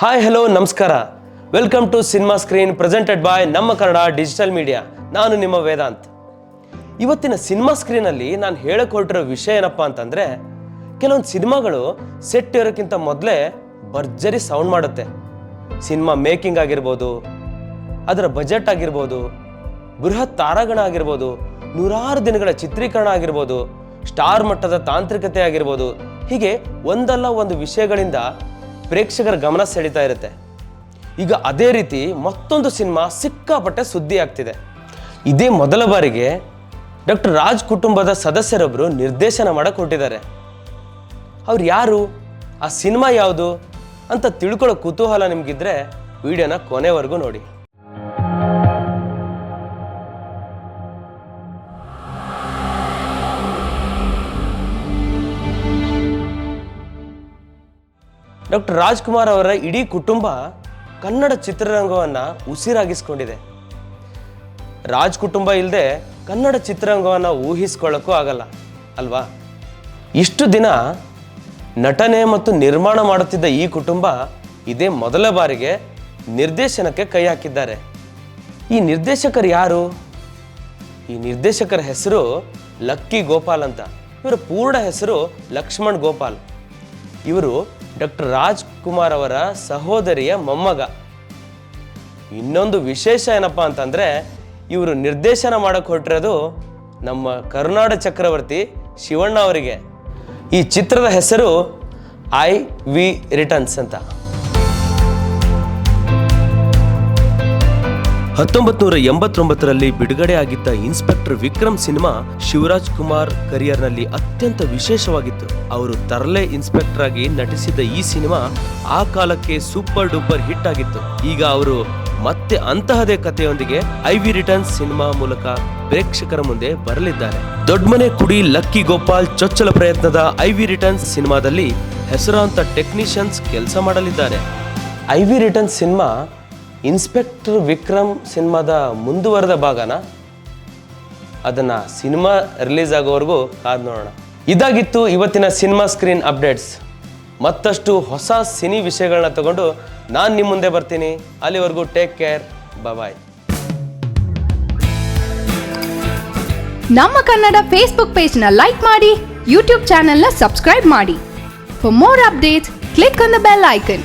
Hi hello ನಮಸ್ಕಾರ. Welcome to cinema screen presented by ನಮ್ಮ Kannada digital media ನಾನು ನಿಮ್ಮ ವೇದಾಂತ್. ಇವತ್ತಿನ ಸಿನಿಮಾ ಸ್ಕ್ರೀನಲ್ಲಿ ನಾನು ಹೇಳಕ್ ಹೊರಟಿರೋ ವಿಷಯ ಏನಪ್ಪ ಅಂತಂದ್ರೆ, ಕೆಲವೊಂದು ಸಿನಿಮಾಗಳು ಸೆಟ್ ಇರೋಕ್ಕಿಂತ ಮೊದಲೇ ಭರ್ಜರಿ ಸೌಂಡ್ ಮಾಡುತ್ತೆ. ಸಿನಿಮಾ ಮೇಕಿಂಗ್ ಆಗಿರ್ಬೋದು, ಅದರ ಬಜೆಟ್ ಆಗಿರ್ಬೋದು, ಬೃಹತ್ ತಾರಾಗಣ ಆಗಿರ್ಬೋದು, ನೂರಾರು ದಿನಗಳ ಚಿತ್ರೀಕರಣ ಆಗಿರ್ಬೋದು ಸ್ಟಾರ್ ಮಟ್ಟದ ತಾಂತ್ರಿಕತೆ ಆಗಿರ್ಬೋದು, ಹೀಗೆ ಒಂದಲ್ಲ ಒಂದು ವಿಷಯಗಳಿಂದ ಪ್ರೇಕ್ಷಕರ ಗಮನ ಸೆಳೀತಾ ಇರುತ್ತೆ. ಈಗ ಅದೇ ರೀತಿ ಮತ್ತೊಂದು ಸಿನಿಮಾ ಸಿಕ್ಕಾಪಟ್ಟೆ ಸುದ್ದಿ ಆಗ್ತಿದೆ. ಇದೇ ಮೊದಲ ಬಾರಿಗೆ ಡಾಕ್ಟರ್ ರಾಜ್ ಕುಟುಂಬದ ಸದಸ್ಯರೊಬ್ಬರು ನಿರ್ದೇಶನ ಮಾಡಕ್ಕೆ ಹೊರಟಿದ್ದಾರೆ. ಅವ್ರು ಯಾರು? ಆ ಸಿನಿಮಾ ಯಾವುದು? ಅಂತ ತಿಳ್ಕೊಳ್ಳೋ ಕುತೂಹಲ ನಿಮಗಿದ್ರೆ ವಿಡಿಯೋನ ಕೊನೆವರೆಗೂ ನೋಡಿ. ಡಾಕ್ಟರ್ ರಾಜ್ಕುಮಾರ್ ಅವರ ಇಡೀ ಕುಟುಂಬ ಕನ್ನಡ ಚಿತ್ರರಂಗವನ್ನು ಉಸಿರಾಗಿಸ್ಕೊಂಡಿದೆ. ರಾಜ್ ಕುಟುಂಬ ಇಲ್ಲದೆ ಕನ್ನಡ ಚಿತ್ರರಂಗವನ್ನು ಊಹಿಸ್ಕೊಳ್ಳೋಕ್ಕೂ ಆಗಲ್ಲ, ಅಲ್ವಾ? ಇಷ್ಟು ದಿನ ನಟನೆ ಮತ್ತು ನಿರ್ಮಾಣ ಮಾಡುತ್ತಿದ್ದ ಈ ಕುಟುಂಬ ಇದೇ ಮೊದಲ ಬಾರಿಗೆ ನಿರ್ದೇಶನಕ್ಕೆ ಕೈ ಹಾಕಿದ್ದಾರೆ. ಈ ನಿರ್ದೇಶಕರು ಯಾರು? ಈ ನಿರ್ದೇಶಕರ ಹೆಸರು ಲಕ್ಕಿ ಗೋಪಾಲ್ ಅಂತ. ಇವರ ಪೂರ್ಣ ಹೆಸರು ಲಕ್ಷ್ಮಣ್ ಗೋಪಾಲ್. ಇವರು ಡಾಕ್ಟರ್ ರಾಜ್ಕುಮಾರ್ ಅವರ ಸಹೋದರಿಯ ಮೊಮ್ಮಗ. ಇನ್ನೊಂದು ವಿಶೇಷ ಏನಪ್ಪ ಅಂತಂದರೆ, ಇವರು ನಿರ್ದೇಶನ ಮಾಡೋಕ್ಕೆ ಹೊರಟಿರೋದು ನಮ್ಮ ಕರುನಾಡ ಚಕ್ರವರ್ತಿ ಶಿವಣ್ಣ ಅವರಿಗೆ. ಈ ಚಿತ್ರದ ಹೆಸರು ಐ ವಿ ರಿಟರ್ನ್ಸ್ ಅಂತ. ಹತ್ತೊಂಬತ್ತು ನೂರ ಎಂಬತ್ತೊಂಬತ್ತರಲ್ಲಿ ಬಿಡುಗಡೆ ಆಗಿದ್ದ ಇನ್ಸ್ಪೆಕ್ಟರ್ ವಿಕ್ರಮ್ ಸಿನಿಮಾ ಶಿವರಾಜ್ ಕುಮಾರ್ ಕರಿಯರ್ನಲ್ಲಿ ಅತ್ಯಂತ ವಿಶೇಷವಾಗಿತ್ತು. ಅವರು ತರಲೆ ಇನ್ಸ್ಪೆಕ್ಟರ್ ಆಗಿ ನಟಿಸಿದ ಈ ಸಿನಿಮಾ ಆ ಕಾಲಕ್ಕೆ ಸೂಪರ್ ಡೂಪರ್ ಹಿಟ್ ಆಗಿತ್ತು. ಈಗ ಅವರು ಮತ್ತೆ ಅಂತಹದೇ ಕಥೆಯೊಂದಿಗೆ ವಿ ರಿಟರ್ನ್ಸ್ ಸಿನಿಮಾ ಮೂಲಕ ಪ್ರೇಕ್ಷಕರ ಮುಂದೆ ಬರಲಿದ್ದಾರೆ. ದೊಡ್ಡಮನೆ ಕುಡಿ ಲಕ್ಕಿ ಗೋಪಾಲ್ ಚೊಚ್ಚಲ ಪ್ರಯತ್ನದ ಐ ವಿ ರಿಟರ್ನ್ಸ್ ಸಿನಿಮಾದಲ್ಲಿ ಹೆಸರಾಂತ ಟೆಕ್ನಿಷಿಯನ್ಸ್ ಕೆಲಸ ಮಾಡಲಿದ್ದಾರೆ. I V returns cinema inspector Vikram ಸಿನಿಮಾದ ಮುಂದುವರೆದ ಭಾಗನ ಅದನ್ನ ಸಿನಿಮಾ ರಿಲೀಸ್ ಆಗೋವರೆಗೂ ಕಾದು ನೋಡೋಣ. ಇದಾಗಿತ್ತು ಇವತ್ತಿನ ಸಿನಿಮಾ ಸ್ಕ್ರೀನ್ ಅಪ್ಡೇಟ್ಸ್. ಮತ್ತಷ್ಟು ಹೊಸ ಸಿನಿ ವಿಷಯಗಳನ್ನ ತಗೊಂಡು ನಾನು ನಿಮ್ಮ ಮುಂದೆ ಬರ್ತೀನಿ. ಅಲ್ಲಿವರೆಗೂ ಟೇಕ್ ಕೇರ್ ಬಾಯ್ ನಮ್ಮ ಕನ್ನಡ ಫೇಸ್ಬುಕ್ ಪೇಜ್ನ ಲೈಕ್ ಮಾಡಿ ಯೂಟ್ಯೂಬ್ ಚಾನೆಲ್ನ ಸಬ್ಸ್ಕ್ರೈಬ್ ಮಾಡಿ. For more updates click on the bell icon